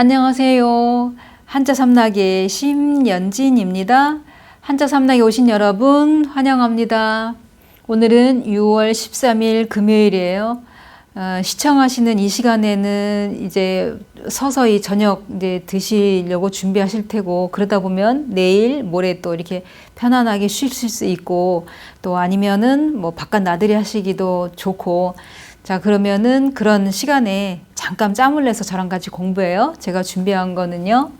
안녕하세요. 한자 삼락의 심연진입니다. 한자 삼락에 오신 여러분 환영합니다. 오늘은 6월 13일 금요일이에요. 어, 시청하시는 이 시간에는 이제 서서히 저녁 이제 드시려고 준비하실 테고 그러다 보면 내일 모레 또 이렇게 편안하게 쉬실 수 있고 또 아니면은 뭐 바깥 나들이 하시기도 좋고 자 그러면은 그런 시간에 잠깐 짬을 내서 저랑 같이 공부해요. 제가 준비한 거는요.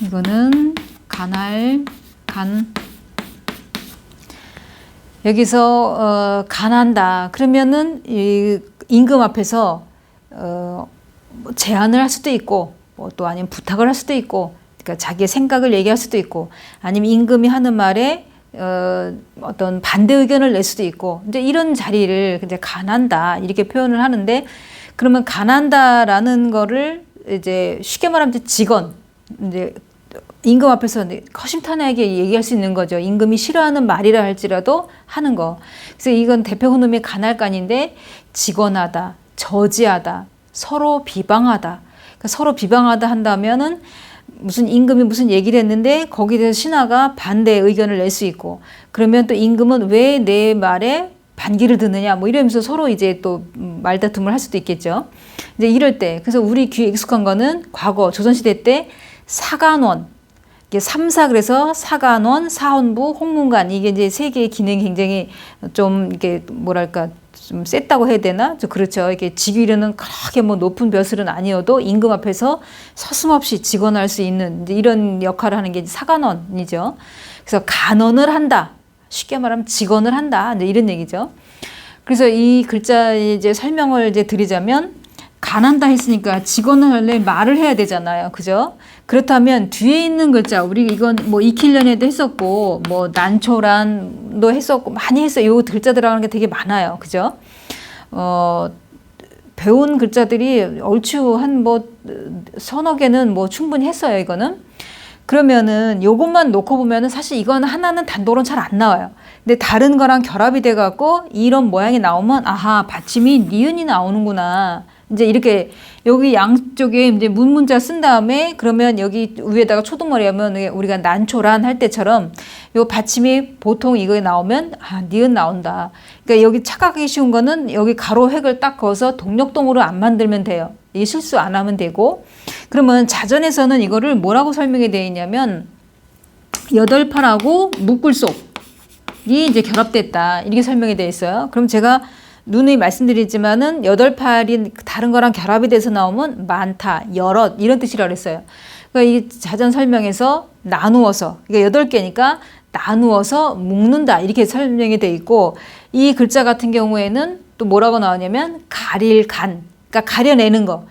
이거는 간할 간 여기서 어, 간한다 그러면은 이 임금 앞에서 어, 뭐 제안을 할 수도 있고 뭐 또 아니면 부탁을 할 수도 있고 그러니까 자기의 생각을 얘기할 수도 있고 아니면 임금이 하는 말에 어, 어떤 반대 의견을 낼 수도 있고 이제 이런 자리를 이제 간한다 이렇게 표현을 하는데 그러면 간한다라는 거를 이제 쉽게 말하면 직원 이제 임금 앞에서 허심탄회하게 얘기할 수 있는 거죠. 임금이 싫어하는 말이라 할지라도 하는 거. 그래서 이건 대표 혼음의 간할간인데 직언하다, 저지하다, 서로 비방하다. 그러니까 서로 비방하다 한다면은 무슨 임금이 무슨 얘기를 했는데 거기에 대해서 신하가 반대 의견을 낼 수 있고 그러면 또 임금은 왜 내 말에 반기를 드느냐 뭐 이러면서 서로 이제 또 말다툼을 할 수도 있겠죠. 이제 이럴 때 그래서 우리 귀에 익숙한 거는 과거 조선시대 때 사간원 이게 삼사 그래서 사간원, 사헌부, 홍문관 이게 이제 세 개의 기능이 굉장히 좀 이게 뭐랄까 좀 셌다고 해야 되나? 저 그렇죠. 이게 직위로는 그렇게 뭐 높은 벼슬은 아니어도 임금 앞에서 서슴없이 직언할 수 있는 이런 역할을 하는 게 사간원이죠. 그래서 간언을 한다. 쉽게 말하면 직언을 한다. 이런 얘기죠. 그래서 이 글자 이제 설명을 이제 드리자면 간한다 했으니까 직언을 할래 말을 해야 되잖아요. 그죠? 그렇다면 뒤에 있는 글자 우리 이건 뭐 익힐련에도 했었고 뭐 난초란도 했었고 많이 했어요. 요 글자 들어가는 게 되게 많아요. 그죠? 어 배운 글자들이 얼추 한 뭐 서너 개는 뭐 충분히 했어요. 이거는. 그러면은 요것만 놓고 보면은 사실 이건 하나는 단독으로는 잘안 나와요. 근데 다른 거랑 결합이 돼 갖고 이런 모양이 나오면 아하 받침이 니은이 나오는구나. 이제 이렇게 여기 양쪽에 이제 문문자 쓴 다음에 그러면 여기 위에다가 초등머리 하면 우리가 난초란 할 때처럼 요 받침이 보통 이거에 나오면 아 니은 나온다. 그러니까 여기 착각하기 쉬운 거는 여기 가로 획을 딱 그어서 동력동으로 안 만들면 돼요. 이 실수 안 하면 되고 그러면 자전에서는 이거를 뭐라고 설명이 되어 있냐면 여덟 팔하고 묶을속이 이제 결합됐다 이렇게 설명이 되어 있어요. 그럼 제가 누누이 말씀드리지만은 여덟 팔이 다른 거랑 결합이 돼서 나오면 많다, 여럿 이런 뜻이라 그랬어요. 그러니까 이 자전 설명에서 나누어서 그러니까 여덟 개니까 나누어서 묶는다 이렇게 설명이 돼 있고 이 글자 같은 경우에는 또 뭐라고 나오냐면 가릴 간, 그러니까 가려내는 거.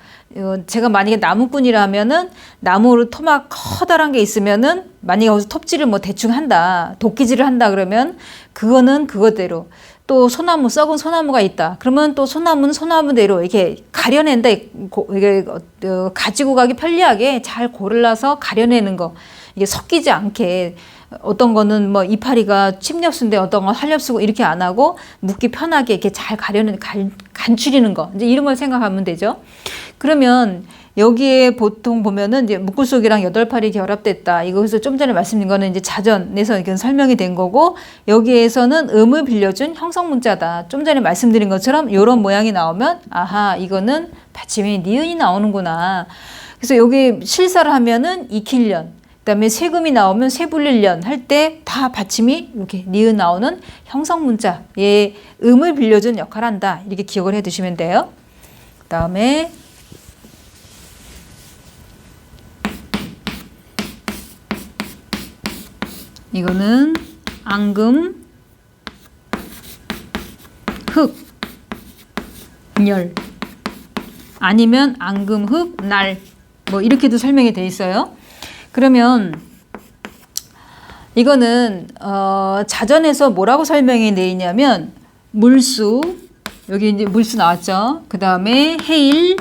제가 만약에 나무꾼이라면은 나무로 토막 커다란 게 있으면은 만약에 거기서 톱질을 뭐 대충 한다, 도끼질을 한다 그러면 그거는 그거대로 또 소나무 썩은 소나무가 있다. 그러면 또 소나무는 소나무대로 이렇게 가려낸다. 이게 어, 가지고 가기 편리하게 잘 고를라서 가려내는 거. 이게 섞이지 않게 어떤 거는 뭐 이파리가 침엽수인데 어떤 건 활엽수고 이렇게 안 하고 묵기 편하게 이렇게 잘 가려는 간, 간추리는 거. 이제 이런 걸 생각하면 되죠. 그러면 여기에 보통 보면은 이제 묶을 속이랑 여덟 팔이 결합됐다. 이거에서 좀 전에 말씀드린 거는 이제 자전에서 이건 설명이 된 거고 여기에서는 음을 빌려준 형성 문자다. 좀 전에 말씀드린 것처럼 이런 모양이 나오면 아하 이거는 받침이 니은이 나오는구나. 그래서 여기 실사를 하면은 이킬련 그다음에 세금이 나오면 세불릴련 할때 다 받침이 이렇게 니은 나오는 형성 문자의 음을 빌려준 역할을 한다. 이렇게 기억을 해 두시면 돼요. 그다음에 이거는 앙금, 흑, 열 아니면 앙금, 흑, 날 뭐 이렇게도 설명이 돼 있어요. 그러면 이거는 어, 자전에서 뭐라고 설명이 돼 있냐면 물수 여기 이제 물수 나왔죠. 그 다음에 해일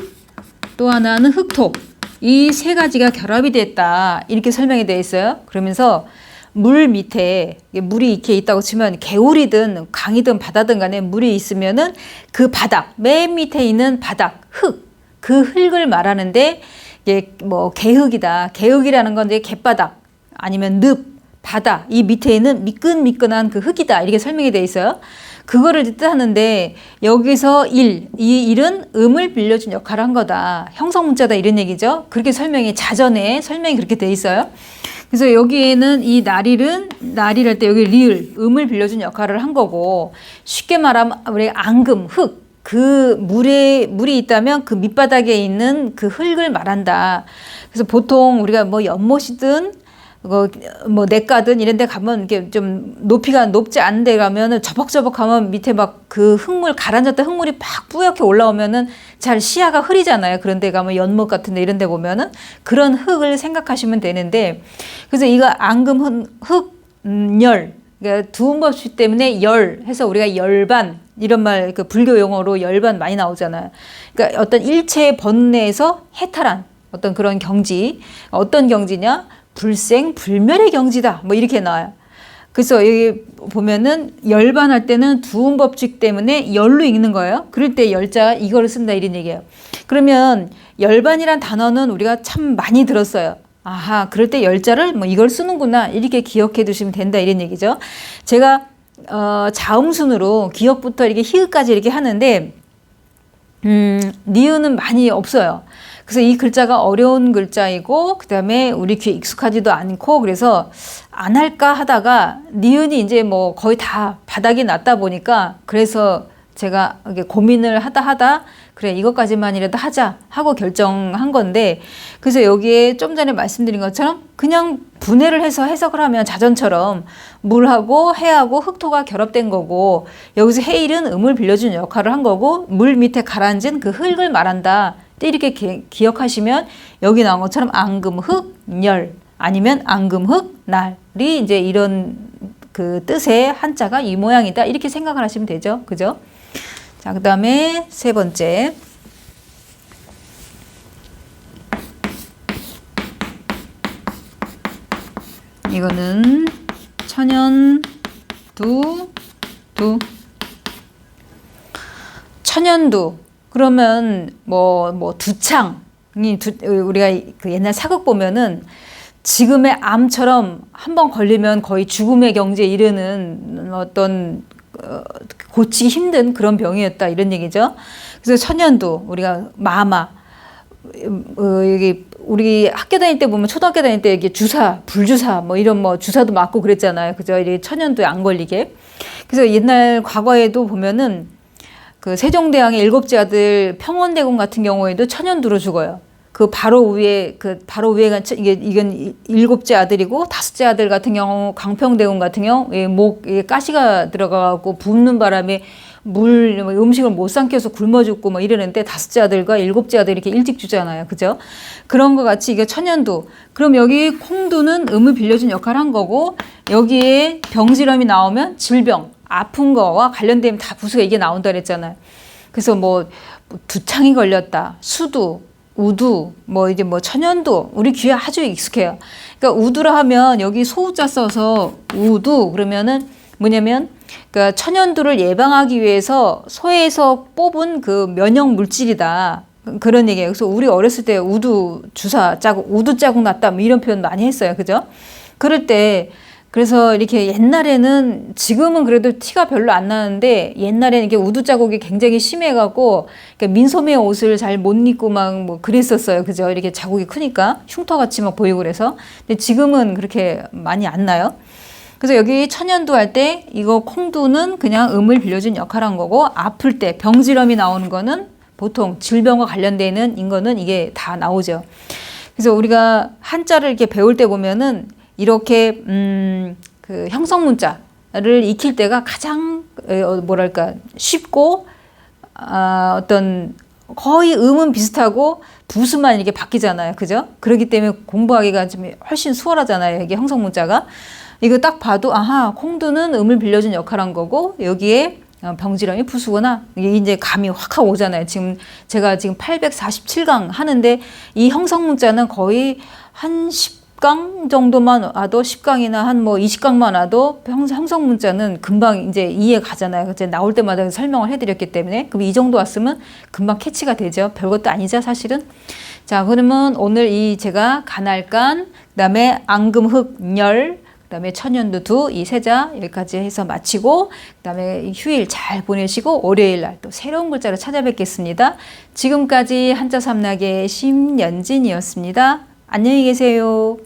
또 하나는 흑토 이 세 가지가 결합이 됐다 이렇게 설명이 되어 있어요. 그러면서 물 밑에 물이 이렇게 있다고 치면 개울이든 강이든 바다든 간에 물이 있으면은 그 바닥 맨 밑에 있는 바닥 흙 그 흙을 말하는데 이게 뭐 개흙이다 개흙이라는 건 이제 갯바닥 아니면 늪 바다 이 밑에 있는 미끈미끈한 그 흙이다 이렇게 설명이 돼 있어요. 그거를 뜻하는데 여기서 일, 이 일은 음을 빌려준 역할을 한 거다. 형성 문자다 이런 얘기죠. 그렇게 설명이 자전에 설명이 그렇게 돼 있어요. 그래서 여기에는 이 나릴은 나릴할 때 여기 리을 음을 빌려준 역할을 한 거고 쉽게 말하면 우리 앙금 흙 그 물에 물이 있다면 그 밑바닥에 있는 그 흙을 말한다. 그래서 보통 우리가 뭐 연못이든 뭐 냇가든 이런 데 가면 이게 좀 높이가 높지 않은 데 가면은 저벅저벅하면 밑에 막 그 흙물 가라앉았던 흙물이 막 뿌옇게 올라오면은 잘 시야가 흐리잖아요. 그런 데 가면 연못 같은 데 이런 데 보면은 그런 흙을 생각하시면 되는데 그래서 이거 앙금 흙열 그러니까 두음법칙 때문에 열 해서 우리가 열반 이런 말 그 불교 용어로 열반 많이 나오잖아요. 그러니까 어떤 일체의 번뇌에서 해탈한 어떤 그런 경지 어떤 경지냐 불생 불멸의 경지다. 뭐 이렇게 나와요. 그래서 여기 보면은 열반할 때는 두음 법칙 때문에 열로 읽는 거예요. 그럴 때 열자 이거를 쓴다 이런 얘기예요. 그러면 열반이란 단어는 우리가 참 많이 들었어요. 아하, 그럴 때 열자를 뭐 이걸 쓰는구나 이렇게 기억해 두시면 된다 이런 얘기죠. 제가 어, 자음순으로 기억부터 이렇게 히읗까지 이렇게 하는데 음, 니은은 많이 없어요. 그래서 이 글자가 어려운 글자이고 그다음에 우리 귀에 익숙하지도 않고 그래서 안 할까 하다가 니은이 이제 뭐 거의 다 바닥이 났다 보니까 그래서 제가 이게 고민을 하다 하다 그래 이것까지만이라도 하자 하고 결정한 건데 그래서 여기에 좀 전에 말씀드린 것처럼 그냥 분해를 해서 해석을 하면 자전처럼 물하고 해하고 흙토가 결합된 거고 여기서 해일은 음을 빌려준 역할을 한 거고 물 밑에 가라앉은 그 흙을 말한다 이렇게 기, 기억하시면 여기 나온 것처럼 앙금흙 열 아니면 앙금흙 날이 이제 이런 그 뜻의 한자가 이 모양이다 이렇게 생각을 하시면 되죠. 그죠? 자, 그 다음에 세 번째. 이거는 천연 두, 두. 천연두. 그러면 뭐, 뭐 두창이 두, 우리가 그 옛날 사극 보면은 지금의 암처럼 한 번 걸리면 거의 죽음의 경지에 이르는 어떤 어, 고치기 힘든 그런 병이었다 이런 얘기죠. 그래서 천연두 우리가 마마 어, 여기 우리 학교 다닐 때 보면 초등학교 다닐 때 이게 주사 불주사 뭐 이런 뭐 주사도 맞고 그랬잖아요. 그죠? 이게 천연두에 안 걸리게. 그래서 옛날 과거에도 보면은 그 세종대왕의 일곱째 아들 평원대군 같은 경우에도 천연두로 죽어요. 그 바로 위에 그 바로 위에가 이게 이건 일곱째 아들이고 다섯째 아들 같은 경우 강평대군 같은 경우 목에 가시가 들어가고 붓는 바람에 물 음식을 못 삼켜서 굶어 죽고 뭐 이러는데 다섯째 아들과 일곱째 아들 이렇게 일찍 주잖아요. 그죠? 그런 것 같이 이게 천연두. 그럼 여기 콩두는 음을 빌려준 역할을 한 거고 여기에 병지름이 나오면 질병 아픈 거와 관련되면 다 부수가 이게 나온다 그랬잖아요. 그래서 뭐 두창이 걸렸다, 수두, 우두, 뭐 이제 뭐 천연두, 우리 귀에 아주 익숙해요. 그러니까 우두라 하면 여기 소우자 써서 우두 그러면은 뭐냐면 그러니까 천연두를 예방하기 위해서 소에서 뽑은 그 면역 물질이다. 그런 얘기예요. 그래서 우리 어렸을 때 우두 주사 자국, 우두 자국 났다, 뭐 이런 표현 많이 했어요. 그죠? 그럴 때 그래서 이렇게 옛날에는 지금은 그래도 티가 별로 안 나는데 옛날에는 이게 우두 자국이 굉장히 심해갖고 그러니까 민소매 옷을 잘 못 입고 막 뭐 그랬었어요. 그죠? 이렇게 자국이 크니까 흉터같이 막 보이고 그래서. 근데 지금은 그렇게 많이 안 나요. 그래서 여기 천연두 할 때 이거 콩두는 그냥 음을 빌려준 역할을 한 거고 아플 때 병지럼이 나오는 거는 보통 질병과 관련되는 인거는 이게 다 나오죠. 그래서 우리가 한자를 이렇게 배울 때 보면은 이렇게 음, 그 형성 문자를 익힐 때가 가장 어, 뭐랄까 쉽고 아, 어떤 거의 음은 비슷하고 부수만 이렇게 바뀌잖아요. 그죠? 그렇기 때문에 공부하기가 좀 훨씬 수월하잖아요. 이게 형성 문자가. 이거 딱 봐도 아하 콩두는 음을 빌려준 역할한 거고 여기에 어, 병지랑이 부수구나 이게 이제 감이 확 하고 오잖아요. 지금 제가 지금 847강 하는데 이 형성 문자는 거의 한 10, 10강 정도만 와도 10강이나 한 뭐 20강만 와도 형성 문자는 금방 이제 이해 가잖아요. 이제 나올 때마다 설명을 해드렸기 때문에 그럼 이 정도 왔으면 금방 캐치가 되죠. 별것도 아니죠, 사실은. 자, 그러면 오늘 이 제가 간알간, 그다음에 앙금흑열, 그다음에 천연두두 이 세자 여기까지 해서 마치고 그다음에 휴일 잘 보내시고 월요일 날 또 새로운 글자로 찾아뵙겠습니다. 지금까지 한자 삼락의 심연진이었습니다. 안녕히 계세요.